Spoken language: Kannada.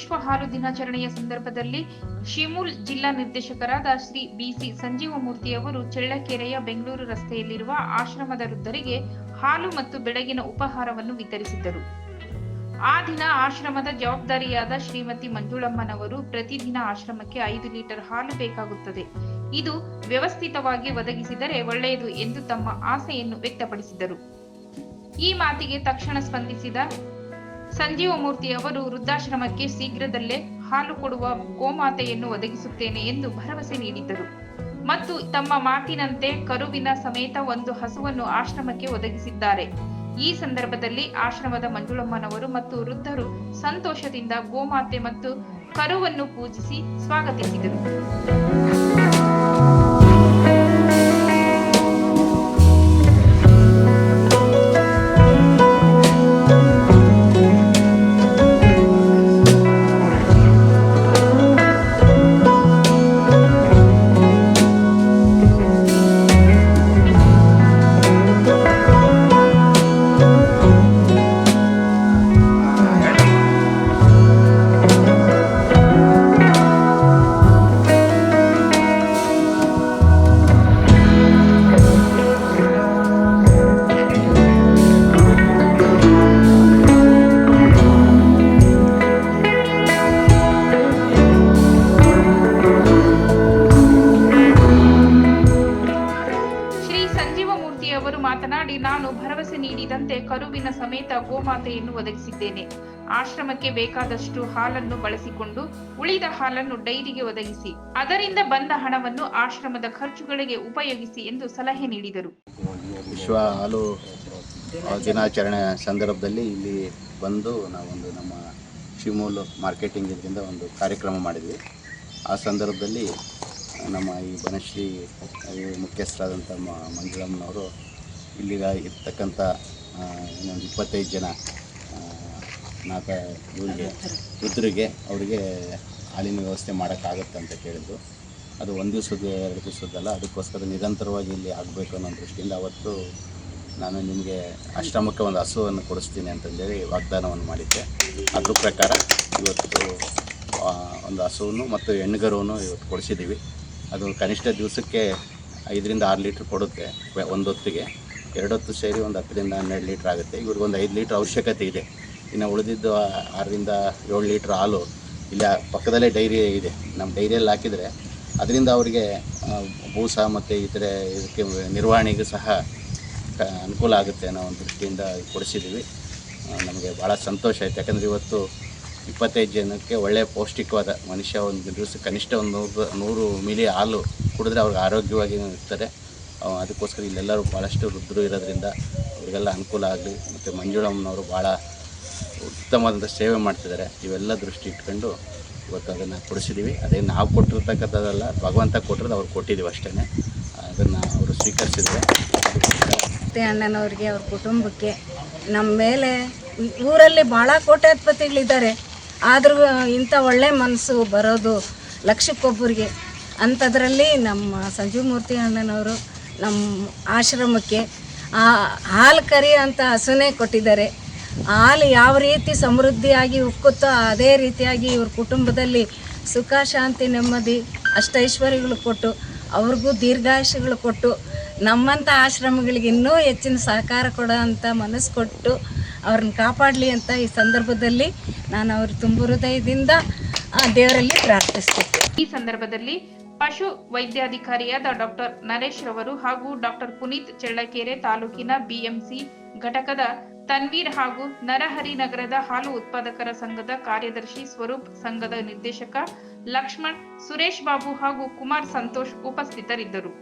ವಿಶ್ವ ಹಾಲು ದಿನಾಚರಣೆಯ ಸಂದರ್ಭದಲ್ಲಿ ಶಿಮೂಲ್ ಜಿಲ್ಲಾ ನಿರ್ದೇಶಕರಾದ ಶ್ರೀ ಬಿಸಿ ಸಂಜೀವಮೂರ್ತಿಯವರು ಚಳ್ಳಕೆರೆಯ ಬೆಂಗಳೂರು ರಸ್ತೆಯಲ್ಲಿರುವ ಆಶ್ರಮದ ವೃದ್ಧರಿಗೆ ಹಾಲು ಮತ್ತು ಬೆಳಗಿನ ಉಪಹಾರವನ್ನು ವಿತರಿಸಿದ್ದರು. ಆ ದಿನ ಆಶ್ರಮದ ಜವಾಬ್ದಾರಿಯಾದ ಶ್ರೀಮತಿ ಮಂಜುಳಮ್ಮನವರು ಪ್ರತಿದಿನ ಆಶ್ರಮಕ್ಕೆ ಐದು ಲೀಟರ್ ಹಾಲು ಬೇಕಾಗುತ್ತದೆ. ಇದು ವ್ಯವಸ್ಥಿತವಾಗಿ ಒದಗಿಸಿದರೆ ಒಳ್ಳೆಯದು ಎಂದು ತಮ್ಮ ಆಸೆಯನ್ನು ವ್ಯಕ್ತಪಡಿಸಿದರು. ಈ ಮಾತಿಗೆ ತಕ್ಷಣ ಸ್ಪಂದಿಸಿದ ಸಂಜೀವಮೂರ್ತಿ ಅವರು ವೃದ್ಧಾಶ್ರಮಕ್ಕೆ ಶೀಘ್ರದಲ್ಲೇ ಹಾಲು ಕೊಡುವ ಗೋಮಾತೆಯನ್ನು ಒದಗಿಸುತ್ತೇನೆ ಎಂದು ಭರವಸೆ ನೀಡಿದ್ದರು. ಮತ್ತು ತಮ್ಮ ಮಾತಿನಂತೆ ಕರುವಿನ ಸಮೇತ ಒಂದು ಹಸುವನ್ನು ಆಶ್ರಮಕ್ಕೆ ಒದಗಿಸಿದ್ದಾರೆ. ಈ ಸಂದರ್ಭದಲ್ಲಿ ಆಶ್ರಮದ ಮಂಜುಳಮ್ಮನವರು ಮತ್ತು ವೃದ್ಧರು ಸಂತೋಷದಿಂದ ಗೋಮಾತೆ ಮತ್ತು ಕರುವನ್ನು ಪೂಜಿಸಿ ಸ್ವಾಗತಿಸಿದರು. ನೀಡಿದಂತೆ ಕರುವಿನ ಸಮೇತ ಗೋಮಾತೆಯನ್ನು ಒದಗಿಸಿದ್ದೇನೆ. ಆಶ್ರಮಕ್ಕೆ ಬೇಕಾದಷ್ಟು ಹಾಲನ್ನು ಬಳಸಿಕೊಂಡು ಉಳಿದ ಹಾಲನ್ನು ಡೈರಿಗೆ ಒದಗಿಸಿ, ಅದರಿಂದ ಬಂದ ಹಣವನ್ನು ಆಶ್ರಮದ ಖರ್ಚುಗಳಿಗೆ ಉಪಯೋಗಿಸಿ ಎಂದು ಸಲಹೆ ನೀಡಿದರು. ವಿಶ್ವ ಹಾಲು ದಿನಾಚರಣೆ ಸಂದರ್ಭದಲ್ಲಿ ಇಲ್ಲಿ ಬಂದು ನಾವೊಂದು ನಮ್ಮ ಶಿವಮೂಲ್ ಮಾರ್ಕೆಟಿಂಗ್ ಇದರಿಂದ ಒಂದು ಕಾರ್ಯಕ್ರಮ ಮಾಡಿದ್ವಿ. ಆ ಸಂದರ್ಭದಲ್ಲಿ ನಮ್ಮ ಈ ಬನಶ್ರೀ ಮುಖ್ಯಸ್ಥರಾದಂಥ ಮಂಜುಳಮ್ಮನವರು ಇಲ್ಲಿಗ ಇರ್ತಕ್ಕಂಥ ಇನ್ನೊಂದು ಇಪ್ಪತ್ತೈದು ಜನ ನಾಲ್ಕ ಇವರಿಗೆ ವೃದ್ಧರಿಗೆ ಅವರಿಗೆ ಹಾಲಿನ ವ್ಯವಸ್ಥೆ ಮಾಡೋಕ್ಕಾಗತ್ತೆ ಅಂತ ಕೇಳಿದ್ರು. ಅದು ಒಂದು ದಿವಸದ ಎರಡು ದಿವಸದ್ದಲ್ಲ, ಅದಕ್ಕೋಸ್ಕರ ನಿರಂತರವಾಗಿ ಇಲ್ಲಿ ಆಗಬೇಕು ಅನ್ನೋ ದೃಷ್ಟಿಯಿಂದ ಅವತ್ತು ನಾನು ನಿಮಗೆ ಅಷ್ಟಮಕ್ಕೆ ಒಂದು ಹಸುವನ್ನು ಕೊಡಿಸ್ತೀನಿ ಅಂತಂದೇಳಿ ವಾಗ್ದಾನವನ್ನು ಮಾಡಿದ್ದೆ. ಅದ್ರ ಪ್ರಕಾರ ಇವತ್ತು ಒಂದು ಹಸುವನ್ನು ಮತ್ತು ಹೆಣ್ಗರವನ್ನು ಇವತ್ತು ಕೊಡಿಸಿದ್ದೀವಿ. ಅದು ಕನಿಷ್ಠ ದಿವಸಕ್ಕೆ ಐದರಿಂದ ಆರು ಲೀಟ್ರ್ ಕೊಡುತ್ತೆ, ಒಂದೊತ್ತಿಗೆ. ಎರಡು ಹೊತ್ತು ಸೇರಿ ಒಂದು ಹತ್ತರಿಂದ ಹನ್ನೆರಡು ಲೀಟ್ರ್ ಆಗುತ್ತೆ. ಇವ್ರಿಗೆ ಒಂದು ಐದು ಲೀಟ್ರ್ ಅವಶ್ಯಕತೆ ಇದೆ. ಇನ್ನು ಉಳಿದಿದ್ದು ಆರರಿಂದ ಏಳು ಲೀಟ್ರ್ ಹಾಲು ಇಲ್ಲ ಪಕ್ಕದಲ್ಲೇ ಡೈರಿ ಇದೆ. ನಮ್ಮ ಡೈರಿಯಲ್ಲಿ ಹಾಕಿದರೆ ಅದರಿಂದ ಅವರಿಗೆ ಬೂಸ ಮತ್ತು ಇತರೆ ಇದಕ್ಕೆ ನಿರ್ವಹಣೆಗೂ ಸಹ ಅನುಕೂಲ ಆಗುತ್ತೆ ಅನ್ನೋ ಒಂದು ದೃಷ್ಟಿಯಿಂದ ಕೊಡಿಸಿದ್ದೀವಿ. ನಮಗೆ ಭಾಳ ಸಂತೋಷ ಆಯ್ತು. ಯಾಕಂದರೆ ಇವತ್ತು ಇಪ್ಪತ್ತೈದು ಜನಕ್ಕೆ ಒಳ್ಳೆಯ ಪೌಷ್ಟಿಕವಾದ ಮನುಷ್ಯ ಒಂದು ದಿವಸ ಕನಿಷ್ಠ ಒಂದು ನೂರು ನೂರು ಮಿಲಿ ಹಾಲು ಕುಡಿದ್ರೆ ಅವ್ರಿಗೆ ಆರೋಗ್ಯವಾಗಿ ಇರ್ತಾರೆ. ಅದಕ್ಕೋಸ್ಕರ ಇಲ್ಲೆಲ್ಲರೂ ಭಾಳಷ್ಟು ವೃದ್ಧರು ಇರೋದ್ರಿಂದ ಅವರಿಗೆಲ್ಲ ಅನುಕೂಲ ಆಗಲಿ, ಮತ್ತು ಮಂಜುಳಮ್ಮನವರು ಭಾಳ ಉತ್ತಮವಾದಂಥ ಸೇವೆ ಮಾಡ್ತಿದ್ದಾರೆ. ಇವೆಲ್ಲ ದೃಷ್ಟಿ ಇಟ್ಕೊಂಡು ಇವತ್ತು ಅದನ್ನು ಕೊಡಿಸಿದ್ದೀವಿ. ಅದೇ ನಾವು ಕೊಟ್ಟಿರ್ತಕ್ಕಂಥದ್ದಲ್ಲ, ಭಗವಂತ ಕೊಟ್ಟಿರೋದು ಅವ್ರು ಕೊಟ್ಟಿದ್ದೀವಿ ಅಷ್ಟೇ ಅದನ್ನು ಅವರು ಸ್ವೀಕರಿಸಿದ್ದಾರೆ. ಅತ್ತೆ ಅಣ್ಣನವ್ರಿಗೆ, ಅವ್ರ ಕುಟುಂಬಕ್ಕೆ ನಮ್ಮ ಮೇಲೆ ಊರಲ್ಲಿ ಭಾಳ ಕೋಟ್ಯಾಧಿಪತಿಗಳಿದ್ದಾರೆ. ಆದರೂ ಇಂಥ ಒಳ್ಳೆ ಮನಸ್ಸು ಬರೋದು ಲಕ್ಷಕ್ಕೊಬ್ಬರಿಗೆ. ಅಂಥದ್ರಲ್ಲಿ ನಮ್ಮ ಸಂಜೀವ್ ಮೂರ್ತಿ ಅಣ್ಣನವರು ನಮ್ಮ ಆಶ್ರಮಕ್ಕೆ ಆ ಹಾಲು ಕರಿ ಅಂತ ಹಸುನೇ ಕೊಟ್ಟಿದ್ದಾರೆ. ಹಾಲು ಯಾವ ರೀತಿ ಸಮೃದ್ಧಿಯಾಗಿ ಉಕ್ಕುತ್ತೋ ಅದೇ ರೀತಿಯಾಗಿ ಇವ್ರ ಕುಟುಂಬದಲ್ಲಿ ಸುಖ, ಶಾಂತಿ, ನೆಮ್ಮದಿ, ಅಷ್ಟೈಶ್ವರ್ಯಗಳು ಕೊಟ್ಟು, ಅವ್ರಿಗೂ ದೀರ್ಘಾಯುಷಗಳು ಕೊಟ್ಟು ನಮ್ಮಂಥ ಆಶ್ರಮಗಳಿಗೆ ಇನ್ನೂ ಹೆಚ್ಚಿನ ಸಹಕಾರ ಕೊಡೋ ಅಂಥ ಮನಸ್ಸು ಕೊಟ್ಟು ಅವ್ರನ್ನ ಕಾಪಾಡಲಿ ಅಂತ ಈ ಸಂದರ್ಭದಲ್ಲಿ ನಾನು ಅವ್ರ ತುಂಬ ಹೃದಯದಿಂದ ದೇವರಲ್ಲಿ ಪ್ರಾರ್ಥಿಸ್ತೀನಿ. ಈ ಸಂದರ್ಭದಲ್ಲಿ ಪಶು ವೈದ್ಯಾಧಿಕಾರಿಯಾದ ಡಾಕ್ಟರ್ ನರೇಶ್ ರವರು ಹಾಗೂ ಡಾಕ್ಟರ್ ಪುನೀತ್ ಚಳ್ಳಕೆರೆ ತಾಲೂಕಿನ ಬಿಎಂಸಿ ಘಟಕದ ತನ್ವೀರ್ ಹಾಗೂ ನರಹರಿ ನಗರದ ಹಾಲು ಉತ್ಪಾದಕರ ಸಂಘದ ಕಾರ್ಯದರ್ಶಿ ಸ್ವರೂಪ್ ಸಂಘದ ನಿರ್ದೇಶಕ ಲಕ್ಷ್ಮಣ್, ಸುರೇಶ್ ಬಾಬು ಹಾಗೂ ಕುಮಾರ್ ಸಂತೋಷ್ ಉಪಸ್ಥಿತರಿದ್ದರು.